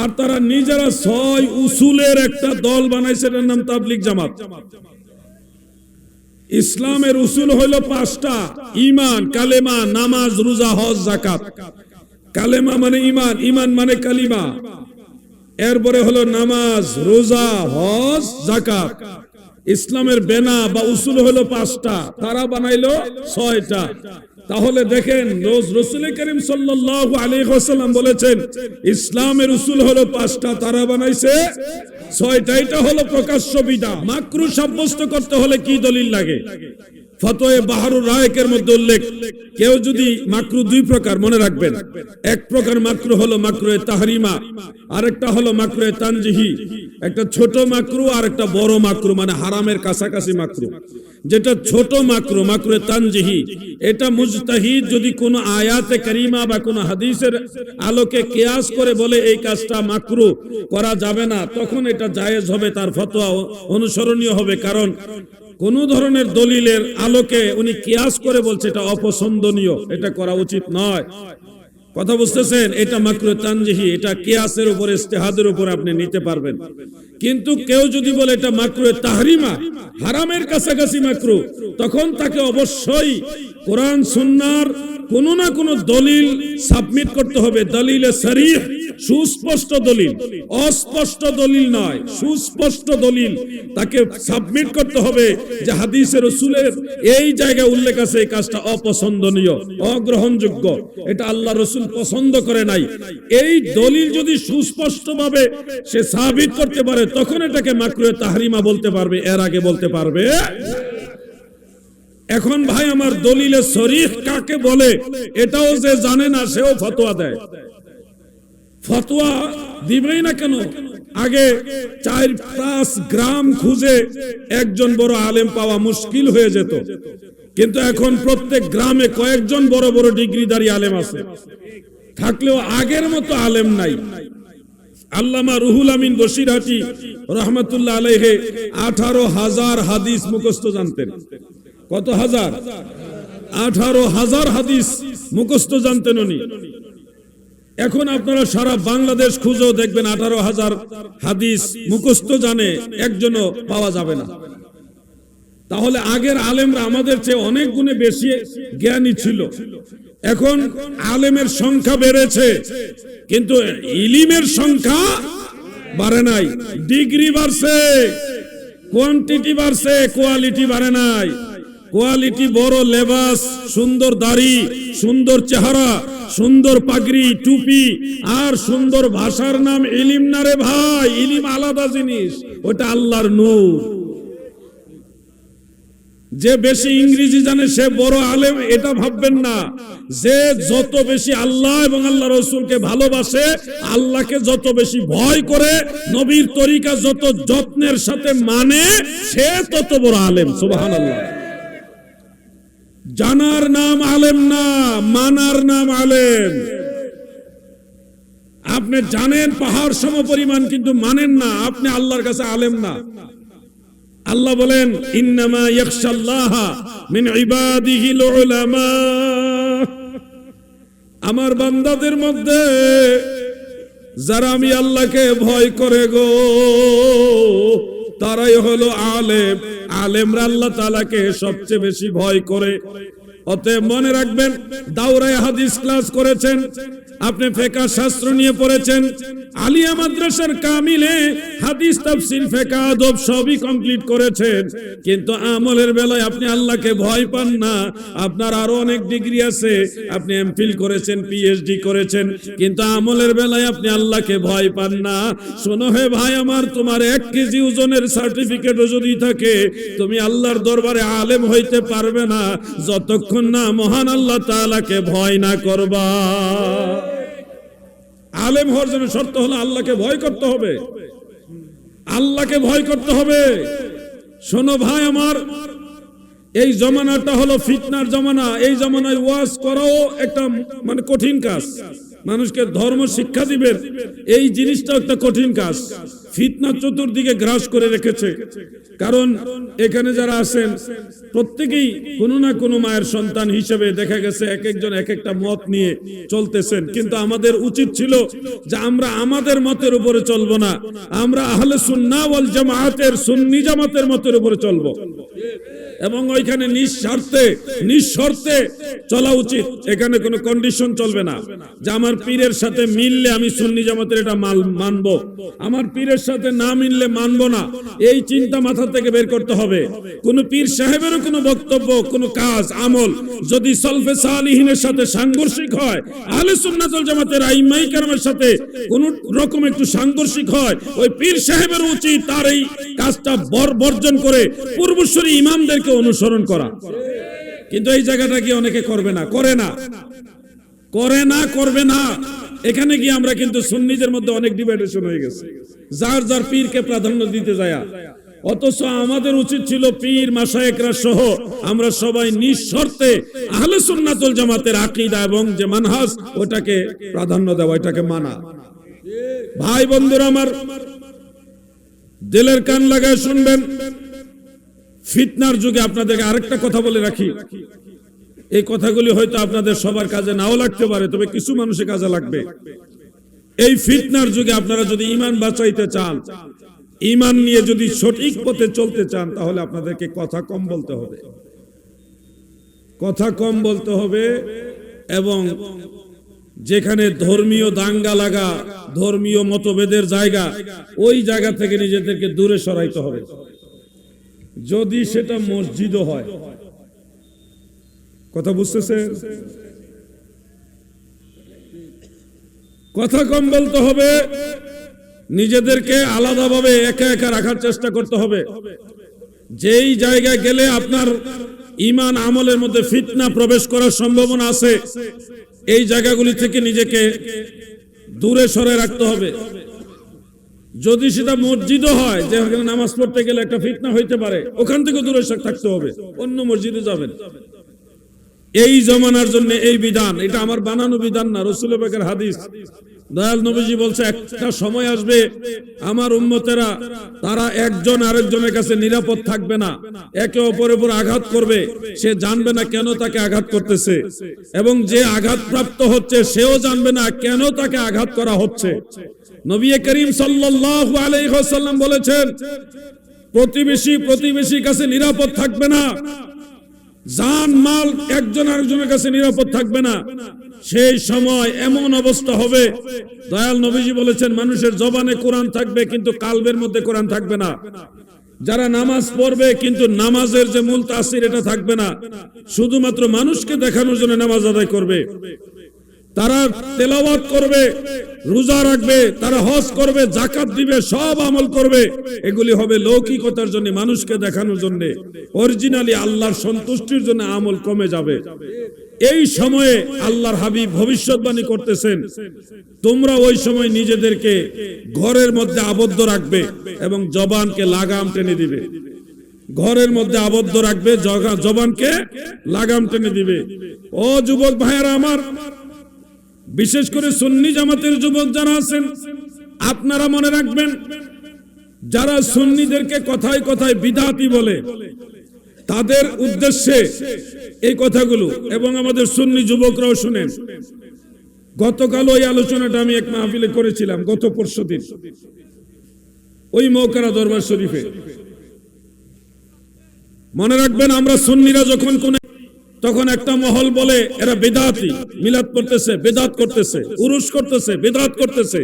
আর তারা নিজেরা ছয় উসুলের একটা দল বানাইছে, এটার নাম তাবলিক জামাত। ইসলামের উসুল হইল পাঁচটা ইমান কালেমা, নামাজ, রোজা, হজ জাকাত কালেমা মানে ইমান ইমান মানে কালিমা। এরপরে হলো নামাজ, রোজা, হজ জাকাত ইসলামের বেনা বা উসুল হলো পাঁচটা, তারা বানাইলো ছয়টা। তাহলে দেখেন রসুল করিম আলাইহি ওয়াসাল্লাম বলেছেন, ইসলামের রসুল হলো পাঁচটা তারা বানাইছে ছয়টা এটা হলো প্রকাশ্য বিদা। মাকরু সাব্যস্ত করতে হলে কি দলিল লাগে? মধ্যে উল্লেখ, কেউ যদি মাকরু দুই প্রকার মনে রাখবেন। এক প্রকার মাকরু হলো আরেকটা তানজিহি। একটা ছোট মাকরু আর একটা বড় মাকরু মানে হারামের কাছাকাছি মাকরু। যেটা ছোট মাকরু মাকরু তানজিহি। এটা মুজতাহিদ যদি কোনো আয়াতে করিমা বা কোনো হাদিসের আলোকে কেয়াস করে বলে, এই কাজটা মাকরু, করা যাবে না, তখন এটা জায়েজ হবে, তার ফতোয়া অনুসরণীয় হবে। কারণ কোন ধরনের দলিলের আলোকে উনি কিয়াস করে বলছে, এটা অপছন্দনীয়, এটা করা উচিত নয়। কথা বুঝতেছেন? এটা মাকরু তানজিহি, এটা কেয়াসের উপর ইস্তেহাদের উপর আপনি নিতে পারবেন। কিন্তু কেউ যদি বলে এটা মাকরু তাহরিমা, হারামের কাছাকাছি মাকরু, তখন তাকে অবশ্যই কোরআন, সুন্নার কোন না কোন দলিল সাবমিট করতে হবে। দলিলে শরীফ সুস্পষ্ট দলিল। অস্পষ্ট দলিল নয়, সুস্পষ্ট দলিল। তাকে সাবমিট করতে হবে যে হাদিসের রসুলের এই জায়গায় উল্লেখ আছে, এই কাজটা অপছন্দনীয়, অগ্রহণযোগ্য। এটা আল্লাহ রসুল পছন্দ করে নাই। এই দলিল যদি সুস্পষ্টভাবে সে সাবিত করতে পারে, তখন এটাকে মাকরুয়ে তাহরিমা বলতে পারবে, এর আগে বলতে পারবে। এখন ভাই আমার দলিলে শরীফ কাকে বলে, এটাও যে জানে না, সেও ফতোয়া দেয়। ফতোয়া দিবেই না কেন? আগে চার পাঁচ গ্রাম খুঁজে একজন বড় আলেম পাওয়া মুশকিল হয়ে যেত। কিন্তু এখন প্রত্যেক গ্রামে কয়েকজন বড় বড় ডিগ্রিধারী আলেম আছে। থাকলেও আগের মতো আলেম নাই। আল্লামা রুহুল আমিন বসিরহাটি রহমতুল্লাহ আলাইহে আঠারো হাজার হাদিস মুখস্থ জানতেন। কত হাজার? আঠারো হাজার হাদিস মুখস্থ জানতেন উনি। এখন আপনারা সারা বাংলাদেশ খুঁজেও দেখবেন আঠারো হাজার হাদিস মুখস্থ জানে একজনও পাওয়া যাবে না। তাহলে আগের আলেমরা আমাদের চেয়ে অনেক গুণে বেশি জ্ঞানী ছিল। এখন আলেমের সংখ্যা বেড়েছে, কিন্তু ইলিমের সংখ্যা বাড়ে নাই। ডিগ্রি বাড়ছে, কোয়ান্টিটি বাড়ছে, কোয়ালিটি বাড়ে নাই। কোয়ালিটি বড় লেবাস, সুন্দর দাড়ি, সুন্দর চেহারা, সুন্দর পাগড়ি, টুপি, আর সুন্দর ভাষার নাম ইলিম না রে ভাই, ইলিম আলাদা জিনিস, ওটা আল্লাহর নূর। যে বেশি ইংরেজি জানে, সে বড় আলেম, এটা ভাববেন না। যে যত বেশি আল্লাহ এবং আল্লাহ রসুলকে ভালোবাসে, আল্লাহকে যত বেশি ভয় করে, নবীর তরিকা যত যত্নের সাথে মানে সে তত বড় আলেম সুবাহান আল্লাহ জানার নাম আলেম না, মানার নাম আলেম। আপনি জানেন পাহাড় সম পরিমাণ, কিন্তু মানেন না, আপনি আল্লাহর কাছে আলেম না। আল্লাহ বলেন মিন আমার বান্দাদের মধ্যে যারা আমি আল্লাহকে ভয় করে গো তারাই হলো আলেম। আলেমরা আল্লাহ তালাকে সবচেয়ে বেশি ভয় করে। অতএব মনে রাখবেন দাউরায় হাদিস ক্লাস করেছেন। আপনি ফেকা শাস্ত্র নিয়ে পড়েছেন। আলিয়া মাদ্রাসার কামিলে হাদিস, তাফসির, ফেকা আদব সবই কমপ্লিট করেছেন। কিন্তু আমলের বেলায় আপনি আল্লাহকে ভয় পান না। আপনার আরও অনেক ডিগ্রি আছে। আপনি এমফিল করেছেন পিএইচডি করেছেন। কিন্তু আমলের বেলায় আপনি আল্লাহকে ভয় পান না। শোনো হে ভাই আমার, তোমার এক কেজি ওজনের সার্টিফিকেটও যদি থাকে, তুমি আল্লাহর দরবারে আলেম হইতে পারবে না। যতক্ষণ না মহান আল্লাহ তাআলাকে ভয় না করবা। আলেম হওয়ার জন্য শর্ত হলো আল্লাহকে ভয় করতে হবে। আল্লাহকে ভয় করতে হবে। শোনো ভাই আমার, এই জমানাটা হলো ফিটনার জমানা। এই জমানায় ওয়াজ করাও একটা মানে কঠিন কাজ। মানুষকে ধর্ম শিক্ষা দিবেন, এই জিনিসটা একটা কঠিন কাজ। ফিতনা চতুর্দিকে গ্রাস করে রেখেছে। কারণ এখানে যারা আছেন, প্রত্যেকেই কোনো না কোনো মায়ের সন্তান হিসেবে দেখা গেছে এক একজন এক একটা মত নিয়ে চলতেছেন। কিন্তু আমাদের উচিত ছিল যে আমরা আমাদের মতের উপরে চলবো না। আমরা আহলে সুন্নাহ ওয়াল জামায়াতের সুন্নি জামাতের মতের উপরে চলবো। এবং ওইখানে নিঃস্বার্থে, নিঃশর্তে চলা উচিত। এখানে কোনো কন্ডিশন চলবে না। যে আমার পীরের সাথে মিললে আমি সুন্নি জামাতের এটা মানব। আমার পীরের সাথে না মিললে মানব না। এই চিন্তা মাথা থেকে বের করতে হবে। কোন পীর সাহেবেরও কোনো বক্তব্য, কোনো কাজ, আমল যদি সলফে সালিহিনের সাথে সাংঘর্ষিক হয়, আহলে সুন্নাতুল জামাতের আইমাই কারামের সাথে কোন রকম একটু সাংঘর্ষিক হয়, ওই পীর সাহেবের উচিত তার এই কাজটা বর বর্জন করে পূর্বশ্বরী ইমামদেরকে অনুসরণ করা। কিন্তু এই জায়গাটা কি অনেকে করবে না? করে না। করে না, করবে না। এখানে গিয়ে আমরা কিন্তু সুন্নিদের মধ্যে অনেক ডিবেটেশন হয়ে গেছে। যার যার পীরকে প্রাধান্য দিতে যায়। অথচ আমাদের উচিত ছিল পীর মাসায়েকরা সহ আমরা সবাই নিঃশর্তে আহলে সুন্নাতুল জামাতের আকীদা এবং যে মানহাজ, ওটাকে প্রাধান্য দেওয়া এটাকে মানা। ভাই বন্ধুরা আমার, দিলের কান লাগায় শুনবেন। ফিতনার যুগে আপনাদেরকে আরেকটা কথা বলে রাখি। এই কথাগুলি হয়তো আপনাদের সবার কাজে নাও লাগতে পারে, তবে কিছু মানুষের কাজে লাগবে। এই ফিতনার যুগে আপনারা যদি ইমান বাঁচাইতে চান ইমান নিয়ে যদি সঠিক পথে চলতে চান, তাহলে আপনাদেরকে কথা কম বলতে হবে। কথা কম বলতে হবে এবং যেখানে ধর্মীয় দাঙ্গা লাগা, ধর্মীয় মতভেদের জায়গা, ওই জায়গা থেকে নিজেদেরকে দূরে সরাইতে হবে। যদি সেটা মসজিদও হয় কথা বুঝতেছে? কথা কম বলতে হবে, নিজেদেরকে আলাদাভাবে একা একা রাখার চেষ্টা করতে হবে। যেই জায়গায় গেলে আপনার ইমান আমলের মধ্যে ফিতনা প্রবেশ করার সম্ভাবনা আছে, এই জায়গাগুলি থেকে নিজেকে দূরে সরে রাখতে হবে। যদি সেটা মসজিদও হয় যে নামাজ পড়তে গেলে একটা ফিতনা হইতে পারে, ওখান থেকে দূরে থাকতে হবে, অন্য মসজিদে যাবেন। এই জমানার জন্য এই বিধান, এটা আমার বানানো বিধান না রসুল বেগের হাদিস। দয়াল নবীজি বলছে, একটা সময় আসবে, আমার উম্মতেরা, তারা একজন আরেকজনের কাছে নিরাপদ থাকবে না, একে অপরের উপর আঘাত করবে, সে জানবে না কেন তাকে আঘাত করতেছে, এবং যে আঘাত প্রাপ্ত হচ্ছে, সেও জানবে না কেন তাকে আঘাত করা হচ্ছে। নবী করিম সাল্লাল্লাহু আলাইহি বলেছেন, প্রতিবেশী প্রতিবেশীর কাছে নিরাপদ থাকবে না জান, মাল, একজন আরেকজনের কাছে নিরাপদ থাকবে না। সেই সময় এমন অবস্থা হবে। দয়াল নবীজি বলেছেন, মানুষের জবানে কোরআন থাকবে, কিন্তু কালবের মধ্যে কোরআন থাকবে না। যারা নামাজ পড়বে, কিন্তু নামাজের যে মূল তাসির, এটা থাকবে না। শুধুমাত্র মানুষকে দেখানোর জন্য নামাজ আদায় করবে। তারা তেলাওয়াত করবে, রোজা রাখবে, তারা হজ করবে জাকাত দিবে, সব আমল করবে। এগুলি হবে লৌকিকতার জন্য, মানুষকে দেখানোর জন্য। অরিজিনালি আল্লাহর সন্তুষ্টির জন্য আমল কমে যাবে। এই সময়ে আল্লাহর হাবিব ভবিষ্যৎবাণী করতেছেন, তোমরা ওই সময় নিজেদেরকে ঘরের মধ্যে আবদ্ধ রাখবে এবং জবানকে লাগাম টেনে দিবে। ঘরের মধ্যে আবদ্ধ রাখবে জবানকে লাগাম টেনে দিবে। ও যুবক ভাইয়েরা আমার বিশেষ করে সুন্নি জামাতের যুবক যারা আছেন, আপনারা মনে রাখবেন, যারা সুন্নিদেরকে কথায় কথায় বিদাতি বলে, তাদের উদ্দেশ্যে এই কথাগুলো এবং আমাদের সুন্নি যুবকরাও শুনেন। গতকাল ওই আলোচনাটা আমি এক মাহফিলে করেছিলাম, গত পরশু দিন। ওই মৌকারা দরবার শরীফে। মনে রাখবেন, আমরা সুন্নিরা যখন কোন তখন একটা মহল বলে, এরা বেদাতি, মিলাদ করতেছে বেদাত করতেছে উরুস করতেছে, বেদাত করতেছে,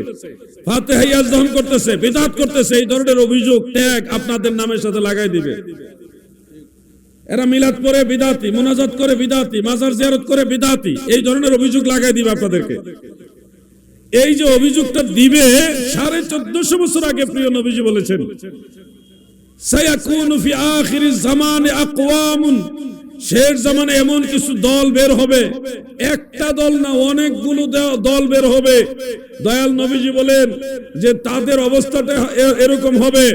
ফাতেহা ইয়াজদান করতেছে, বেদাত করতেছে, এই ধরনের অভিযোগ ট্যাগ আপনাদের নামের সাথে লাগাই দিবে। এরা মিলাদ করে বিদাতি, মোনাজাত করে বিদাতি, মাজার জিয়ারত করে বিদাতি, এই ধরনের অভিযোগ লাগাই দিবে আপনাদেরকে। এই যে অভিযোগটা দিবে, সাড়ে চোদ্দশো বছর আগে প্রিয় নবীজি বলেছেন, সায়াকুনু ফি আখিরিজ জামানে আকওয়ামুন শেষ জামানে এমন কিছু দল বের হবে। একটা দল না, অনেকগুলো দল বের হবে। দয়াল নবীজি বলেন যে তাদের অবস্থাটা এরকম হবে।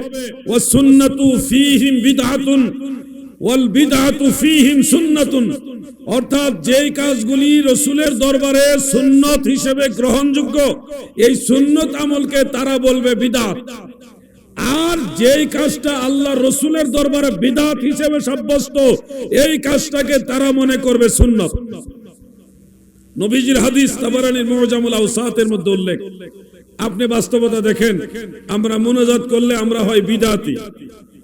ও সুন্নাতু ফিহিম বিদআতুন, ওয়াল বিদআতু ফিহিম সুন্নাতুন। অর্থাৎ যেই কাজগুলি রসুলের দরবারে সুন্নত হিসেবে গ্রহণযোগ্য, এই সুন্নত আমলকে তারা বলবে বিদাত আর যেই কাজটা আল্লাহ রসুলের দরবারে বিদাত হিসেবে সাব্যস্ত, এই কাজটাকে তারা মনে করবে সুন্নত। নবীজির হাদিস তাবারানির মুজামুল আউসাতের মধ্যে উল্লেখ। আপনি বাস্তবতা দেখেন, আমরা মনোজাত করলে আমরা হয় বিদাতি।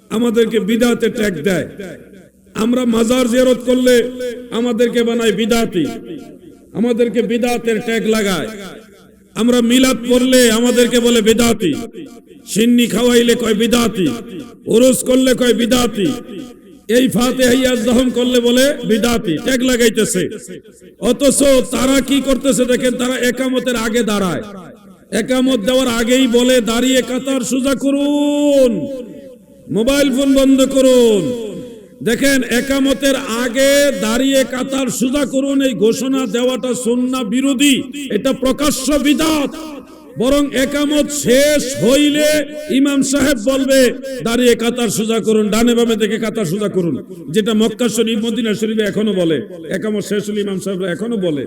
আমাদেরকে বিদাতে ট্যাগ দেয়। আমরা মাজার জিয়ারত করলে আমাদেরকে বানায় বিদাতি। আমাদেরকে বিদাতের ট্যাগ লাগায়। আমরা মিলাদ পড়লে আমাদেরকে বলে বিদাতি। সিন্নি খাওয়াইলে কয় বিদাতি, ওরস করলে কয় বিদাতি, এই ফাতে দহম করলে বলে বিদাতি ট্যাগ লাগাইতেছে। অথচ তারা কি করতেছে দেখেন, তারা একামতের আগে দাঁড়ায়। একামত দেওয়ার আগেই বলে, দাঁড়িয়ে কাতার সোজা করুন, মোবাইল ফোন বন্ধ করুন। দেখেন, একামতের আগে দাঁড়িয়ে কাতার সোজা করুন এই ঘোষণা দেওয়াটা সন্না বিরোধী, এটা প্রকাশ্য বিদাত। বরং একামত শেষ হইলে ইমাম সাহেব বলবে, দাঁড়িয়ে কাতার সোজা করুন, ডানে বামে দেখে কাতার সোজা করুন। যেটা মক্কা শরীফ, মদিনা শরীফে এখনও বলে। একামত শেষ হলে ইমাম সাহেব এখনও বলে।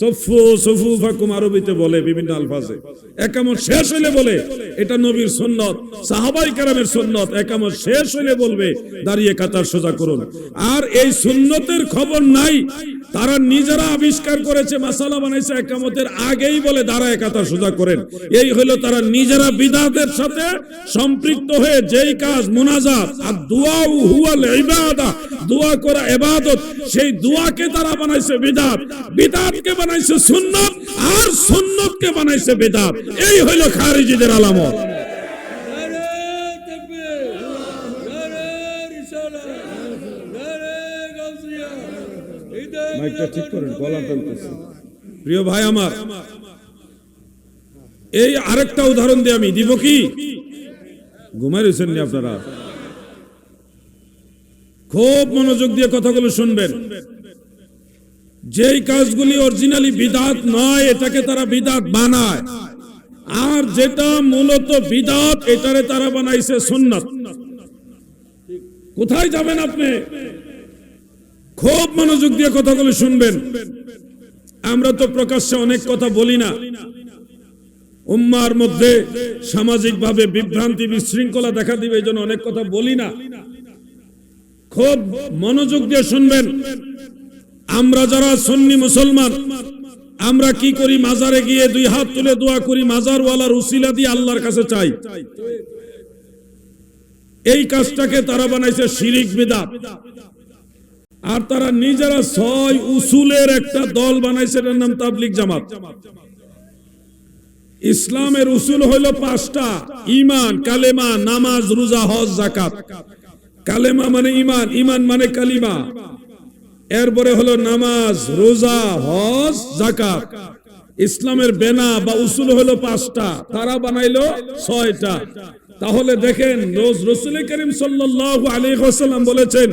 সফু হইলে তারা নিজেরা আবিষ্কার করেছে, মাসালা বানাইছে, একামতের আগেই বলে সোজা করেন। এই তারা নিজেরা বিদাতের সাথে সম্পৃক্ত হয়ে যেই কাজ, মুনাজাত, আর দোয়া করা ইবাদত সেই দোয়াকে তারা বানাইছে বিদাত। বিদাতকে বানাইছে সুন্নত আর সুন্নতকে বানাইছে বিদাত। এই হইল খারিজিদের আলামত। মাইকটা ঠিক করেন গলা টানতেছে প্রিয় ভাই আমার এই আরেকটা উদাহরণ দিয়ে আমি দিব কি? ঘুমাই রয়েছেন আপনারা? খুব মনোযোগ দিয়ে কথাগুলো শুনবেন। যেই কাজগুলি অরিজিনালি বিদাত নয়, এটাকে তারা বিদাত বানায়। আর যেটা মূলত বিদাত, এটারে তারা বানাইছে সুন্নাত। কোথায় যাবেন আপনি? খুব মনোযোগ দিয়ে কথাগুলো শুনবেন। আমরা তো প্রকাশ্যে অনেক কথা বলি না। উম্মার মধ্যে সামাজিক ভাবে বিভ্রান্তি, বিশৃঙ্খলা দেখা দিবে, এই জন্য অনেক কথা বলি না। খুব মনোযোগ দিয়ে শুনবেন। আমরা যারা সুন্নি মুসলমান, আমরা কি করি মাজারে গিয়ে দুই হাত তুলে দোয়া করি? মাজারওয়ালার উসিলা দিয়ে আল্লাহর কাছে চাই। এই কাজটাকে তারা বানাইছে শিরিক বিদাত। আর তারা নিজেরা ছয় উসুলের একটা দল বানাইছে, এটার নাম তাবলিক জামাত। ইসলামের উসুল হইল পাঁচটা ইমান কালেমা, নামাজ, রোজা, হজ জাকাত কালেমা মানে ইমান ইমান মানে কালিমা। এরপরে হলো নামাজ, রোজা, হজ জাকাত ইসলামের বেনা বা উসুল হলো পাঁচটা, তারা বানাইলো ছয়টা। তাহলে দেখেন, রোজ রসুল করিম সাল্লাল্লাহু আলাইহি ওয়াসাল্লাম বলেছেন,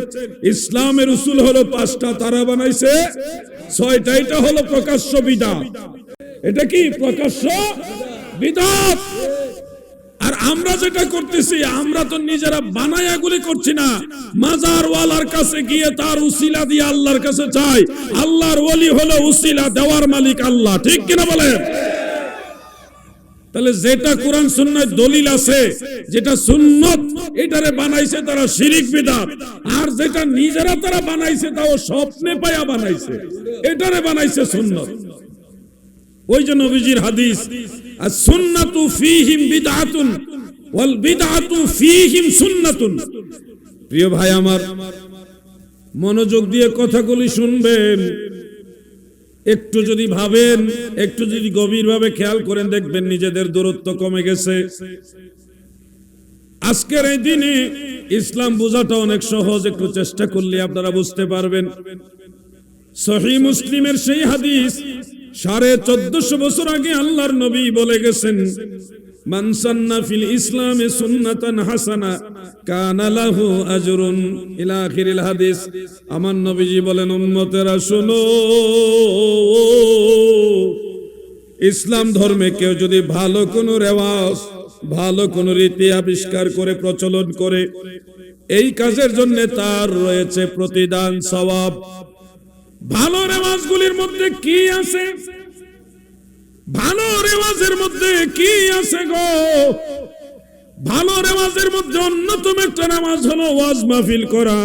ইসলামের উসুল হলো পাঁচটা, তারা বানাইছে ছয়টা। এটা হলো প্রকাশ্য বিদাত এটা কি? প্রকাশ্য আর আমরা যেটা করতেছি, আমরা তো নিজেরা বানায়া গুলি করছি না। মাজার ওয়ালার কাছে গিয়ে তার উসিলা দিয়ে আল্লাহর কাছে চাই। আল্লাহর ওলি হলো উসিলা দেওয়ার মালিক আল্লাহ, ঠিক কিনা বলেন? তাহলে যেটা কোরআন সুন্নায় দলিল আছে, যেটা সুন্নত, এটারে বানাইছে তারা শিরিক বিদাত। আর যেটা নিজেরা তারা বানাইছে, তাও স্বপ্নে পায়া বানাইছে। এটারে বানাইছে সুন্নত। ওই জন্য নবীজির হাদিস আর সুন্নাতু ফীহিম বিদআতুন ওয়াল বিদআতু ফীহিম সুন্নাতুন। প্রিয় ভাই আমার, মনোযোগ দিয়ে কথাগুলি শুনবেন, একটু যদি ভাবেন, একটু যদি গভীরভাবে খেয়াল করেন, দেখবেন নিজেদের দূরত্ব কমে গেছে। আজকের এই দিনে ইসলাম বোঝাটা অনেক সহজ, একটু চেষ্টা করলে আপনারা বুঝতে পারবেন। সহি মুসলিমের সেই হাদিস সাড়ে চোদ্দশো বছর আগে আল্লাহর নবী বলে গেছেন হাসানা আমার বলেন ইসলাম ধর্মে কেউ যদি ভালো কোনো রেওয়াজ, ভালো কোনো রীতি আবিষ্কার করে, প্রচলন করে, এই কাজের জন্য তার রয়েছে প্রতিদান সওয়াব। ভালো রেওয়াজগুলির মধ্যে কি আছে? ভালো রেওয়াজের মধ্যে কি আছে গো? ভালো রেওয়াজের মধ্যে অন্যতম একটা নামাজ হলো ওয়াজ মাহফিল করা।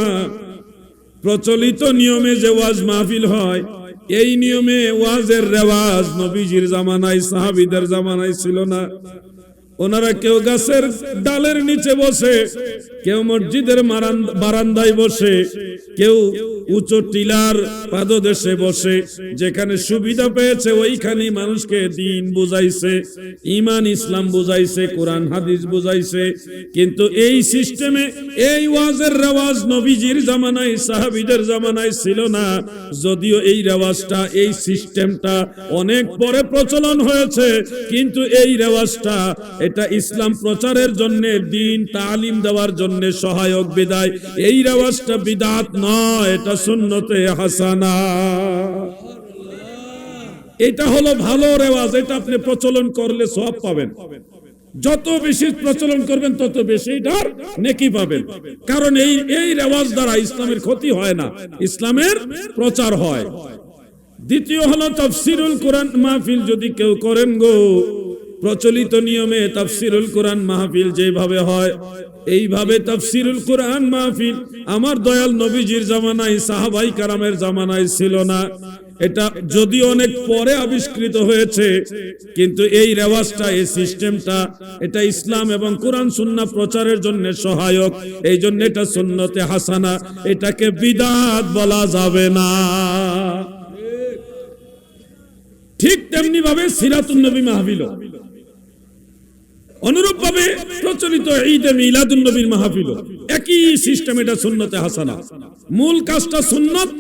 প্রচলিত নিয়মে যে ওয়াজ মাহফিল হয়, এই নিয়মে ওয়াজের রেওয়াজ নবীজির জামানায়, সাহাবিদের জামানায় ছিল না। ওনারা কেউ গাছের ডালের নিচে বসে, কেউ মসজিদের বারান্দায় বসে, কেউ উঁচু টিলার পাদদেশে বসে, যেখানে সুবিধা পেয়েছে ওইখানেই মানুষকে দিন বুঝাইছে ইমান ইসলাম বুঝাইছে, কোরআন, হাদিস বুঝাইছে। কিন্তু এই সিস্টেমে এই ওয়াজের রেওয়াজ নবীজির জামানায়, সাহাবিদের জামানায় ছিল না। যদিও এই রেওয়াজটা, এই সিস্টেমটা অনেক পরে প্রচলন হয়েছে, কিন্তু এই রেওয়াজটা এটা ইসলাম প্রচারের জন্য, দিন তালিম দেওয়ার জন্য সহায়ক বিদায়। এই রেওয়াজটা বিদাত নয়, এটা সুন্নতে হাসানা। এটা হলো ভালো রেওয়াজ, এটা আপনি প্রচলন করলে সব পাবেন। যত বেশি প্রচলন করবেন, তত বেশি এটার নেকি পাবেন। কারণ এই এই রেওয়াজ দ্বারা ইসলামের ক্ষতি হয় না, ইসলামের প্রচার হয়। দ্বিতীয় হলো তফসিরুল কোরআন মাহফিল যদি কেউ করেন গো। প্রচলিত নিয়মে তাফসিরুল কোরআন মাহফিল যেভাবে হয়, এইভাবে তাফসিরুল কোরআন মাহফিল আমার দয়াল নবীজির জামানায়, সাহাবাই কারামের জামানায় ছিল না। এটা যদি অনেক পরে আবিষ্কৃত হয়েছে, কিন্তু এই রেওয়াজটা, এই সিস্টেমটা, এটা ইসলাম এবং কোরআন সুন্নাহ প্রচারের জন্য সহায়ক। এই জন্য এটা সুন্নতে হাসানা, এটাকে বিদাত বলা যাবে না। ঠিক তেমনি ভাবে সিরাতুন নবী মাহফিল অনুরূপ ভাবে প্রচলিত ঈদে মিলাদুন নবীর মাহফিল। একই সিস্টেম এটা সুন্নতে হাসানা। মূল কাজটা সুন্নত,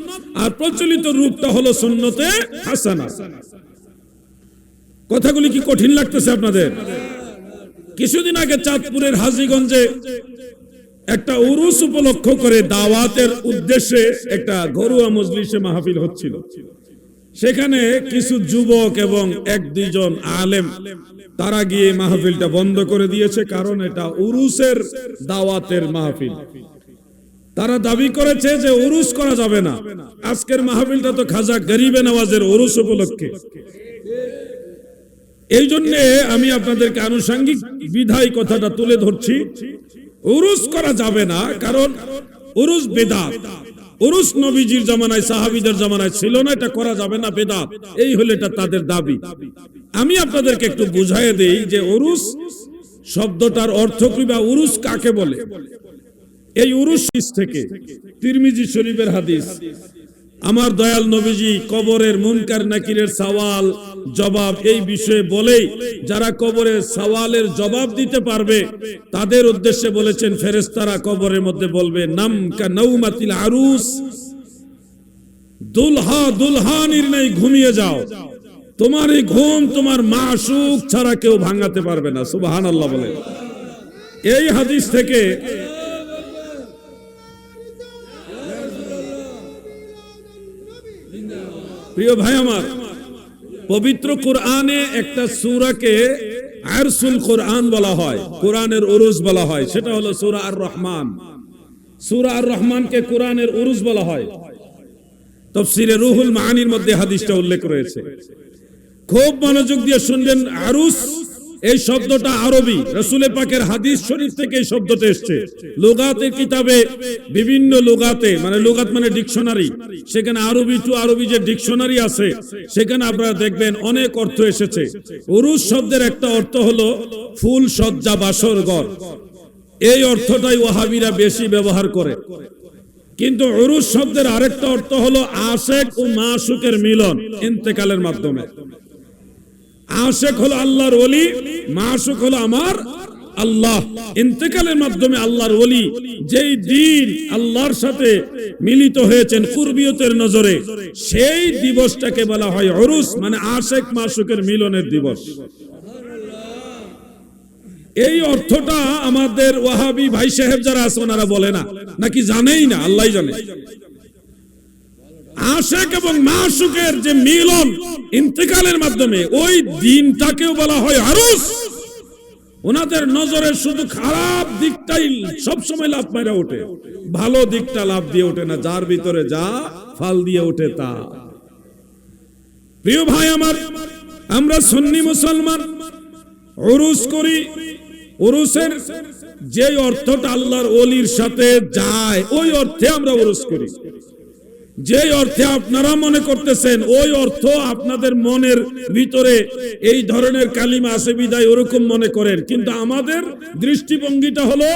আর প্রচলিত রূপটা হলো সুন্নতে হাসানা। কথাগুলি কি কঠিন লাগতেছে আপনাদের? কিছুদিন আগে চাঁদপুরের হাজিগঞ্জে একটা উরুস উপলক্ষ করে দাওয়াতের উদ্দেশ্যে একটা ঘরোয়া মজলিসে মাহফিল হচ্ছিল। সেখানে কিছু যুবক এবং এক দুইজন আলেম, তারা গিয়ে মাহফিলটা বন্ধ করে দিয়েছে, কারণ এটা উরুসের দাওয়াতের মাহফিল। তারা দাবি করেছে যে উরুস করা যাবে না। আজকের মাহফিলটা তো খাজা গরিবে নওয়াজের উরুস উপলক্ষে। এই জন্যে আমি আপনাদেরকে আনুষঙ্গিক বিধায় কথাটা তুলে ধরছি। উরুস করা যাবে না, কারণ উরুস বেদাত। উরুস নবীজির জামানায়, সাহাবিদের জামানায় ছিল না, এটা করা যাবে না, বেদাত। এই হলো এটা তাদের দাবি। আমি আপনাদেরকে একটু বুঝাই দেই যে উরুস শব্দটার অর্থ কি বা উরুস কাকে বলে? এই উরুস থেকে, তিরমিজি শরীফের হাদিস। আমার দয়াল নবীজি কবরের মুনকার নাকিরের সওয়াল জবাব এই বিষয়ে বলেই যারা কবরের সওয়ালের জবাব দিতে পারবে, তাদের উদ্দেশ্যে বলেছেন, ফেরেশতারা কবরের মধ্যে বলবে, নাম কা নৌমাতিল আরুস। দুলহা দুলহানির নেই ঘুমিয়ে যাও। তোমার এই ঘুম তোমার মাসুক ছাড়া কেউ ভাঙাতে পারবে না সুবহান আল্লাহ বলে। এই হাদিস থেকে প্রিয় ভাই আমার পবিত্র কোরআনে একটা সুরাকে আরসুল কোরআন বলা হয়, কোরআনের উরুজ বলা হয়, সেটা হলো সুরা আর রহমান সুরা আর রহমানকে কোরআনের উরুজ বলা হয়। তফসিরে রুহুল মাহানির মধ্যে হাদিসটা উল্লেখ রয়েছে। খুব মনোযোগ দিয়ে শুনবেন আরুস এই শব্দটা আরবি। রসুলের পাকের হাদিস শরীফ থেকে এই শব্দটা এসছে। লোগাতের কিতাবে বিভিন্ন লোগাতে মানে লোগাত মানে ডিকশনারি, সেখানে আরবি টু আরবি যে ডিকশনারি আছে, সেখানে আপনারা দেখবেন অনেক অর্থ এসেছে। উরুস শব্দের একটা অর্থ হলো ফুল সজ্জা বাসর ঘর। এই অর্থটাই ওয়াহাবিরা বেশি ব্যবহার করে। কিন্তু উরুস শব্দের আরেকটা অর্থ হলো আশেক ও মাসুকের মিলন, ইন্তেকালের মাধ্যমে। আশেক হলো আল্লাহর ওলি মাসুক হলো আমার আল্লাহ। ইন্তেকালের মাধ্যমে আল্লাহর ওলি, যেই দিন আল্লাহর সাথে মিলিত হয়েছেন কুরবিয়তের নজরে, সেই দিবসটাকে বলা হয় অরুস মানে আশেক মাসুকের মিলনের দিবস। এই অর্থটা আমাদের ওয়াহাবি ভাই সাহেব যারা আছে, ওনারা বলে না, নাকি জানেই না? আল্লাহ জানে। আশেক এবং মাসুকের যে মিলন ইন্তেকালের মাধ্যমে, ওই দিনটাকেও বলা হয় আরুস। ওনাদের নজরে শুধু খারাপ দিকটাই সব সময় লাভ মারা ওঠে। ভালো দিকটা লাভ দিয়ে ওঠে না, যার ভিতরে যা ফাল দিয়ে ওঠে তা। প্রিয় ভাই আমার, আমরা সুন্নি মুসলমান, উরুস করি। উরুসের যে অর্থটা আল্লাহর অলির সাথে যায়, ওই অর্থে আমরা উরুস করি। যে অর্থে আপনারা মনে করতেছেন, ওই অর্থ আপনাদের মনের ভিতরে এই ধরনের কালিমা আছে বিদায় ওরকম মনে করেন। কিন্তু আমাদের দৃষ্টিভঙ্গিটা হলো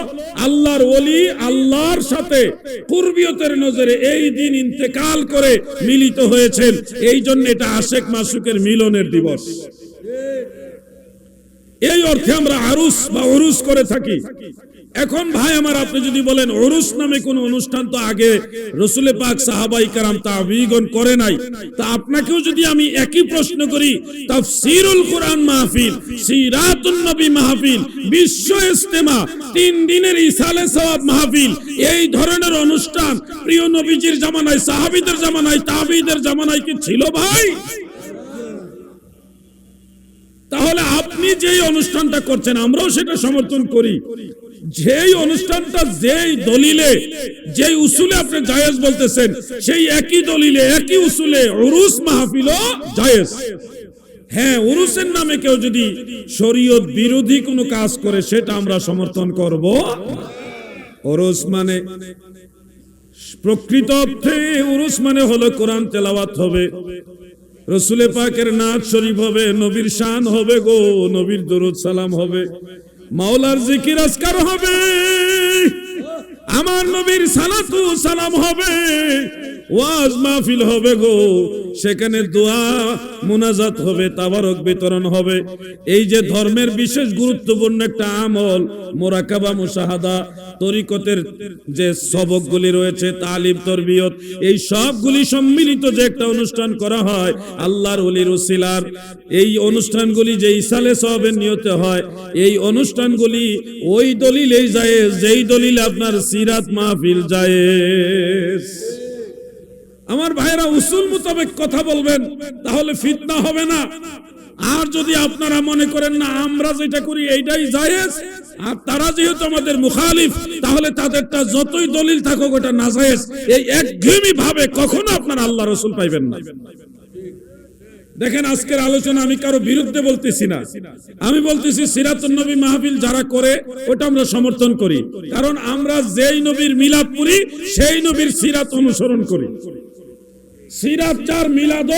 আল্লাহর ওলি, আল্লাহর সাথে পূর্বীয়তের নজরে এই দিন ইন্তেকাল করে মিলিত হয়েছেন। এই জন্য এটা আশেক মাসুকের মিলনের দিবস। এই অর্থে আমরা আরুস বা অরুস করে থাকি। এখন ভাই আমার, আপনি যদি বলেন অরুস নামে কোন অনুষ্ঠান তো আগে রসুলে পাক সাহাবাই কারাম তাবিগণ করে নাই, তা আপনাকেও যদি আমি একই প্রশ্ন করি, তাফসীরুল কোরআন মাহফিল, সিরাতুন মাহফিল, বিশ্ব ইস্তেমা তিন দিনের ইসালে সওয়াব মাহফিল, এই ধরনের অনুষ্ঠান প্রিয় নবীজির জামানায়, সাহাবীদের জামানায়, তাবিদের জামানায় কি ছিল ভাই? তাহলে আপনি যেই অনুষ্ঠানটা করছেন, আমরাও সেটা সমর্থন করি। যেই অনুষ্ঠানটা যেই দলিলে, যেই উসুলে আপনি জায়েজ বলতেছেন, সেই একই দলিলে, একই উসুলে উরুস মাহফিল জায়েজ। হ্যাঁ উরুসের নামে কেউ যদি শরীয়ত বিরোধী কোনো কাজ করে, সেটা আমরা সমর্থন করব উরুস মানে প্রকৃত অর্থে উরুস মানে হলো কোরআন তেলাওয়াত হবে। রসুলে পাকের নাচ শরীফ হবে, নবীর শান হবে গো, নবীর দরুদ সালাম হবে। মাওলার জিকির আজকার হবে। আমার নবীর সালাতু সালাম হবে। ওয়াজ মাহফিল হবে গো। সেখানে দোয়া, মুনাজাত হবে, তাবারক বিতরণ হবে। এই যে ধর্মের বিশেষ গুরুত্বপূর্ণ একটা আমল, মোরাকাবা, মুশাহাদা, তরিকতের যে সবকগুলি রয়েছে, তালিম, তরবিয়ত, এই সবগুলি সম্মিলিত যে একটা অনুষ্ঠান করা হয়, আল্লাহর অলির উসিলার এই অনুষ্ঠানগুলি যে ইসালে সবের নিয়তে হয়, এই অনুষ্ঠানগুলি ওই দলিলেই যায় যেই দলিল আপনার সিরাত মাহফিল যায় আমার ভাইরা উসুল মোতাবেক কথা বলবেন, তাহলে ফিতনা হবে না। আর যদি আপনারা মনে করেন, না, আমরা যেটা করি, এইটাই জায়েজ, আর তারা যেহেতু আমাদের মুখালিফ, তাহলে তাদেরটা যতই দলিল থাকুক, ওটা না জায়েজ। এই একঘেয়েমি ভাবে কখনো আপনারা আল্লাহ রসুল পাইবেন না। দেখেন, আজকের আলোচনা আমি কারও বিরুদ্ধে বলতেছি না। আমি বলতেছি, সিরাতুন নবী মাহফিল যারা করে, ওটা আমরা সমর্থন করি। কারণ আমরা যেই নবীর মিলাপ করি সেই নবীর সিরাত অনুসরণ করি। সিরাত চার মিলাদ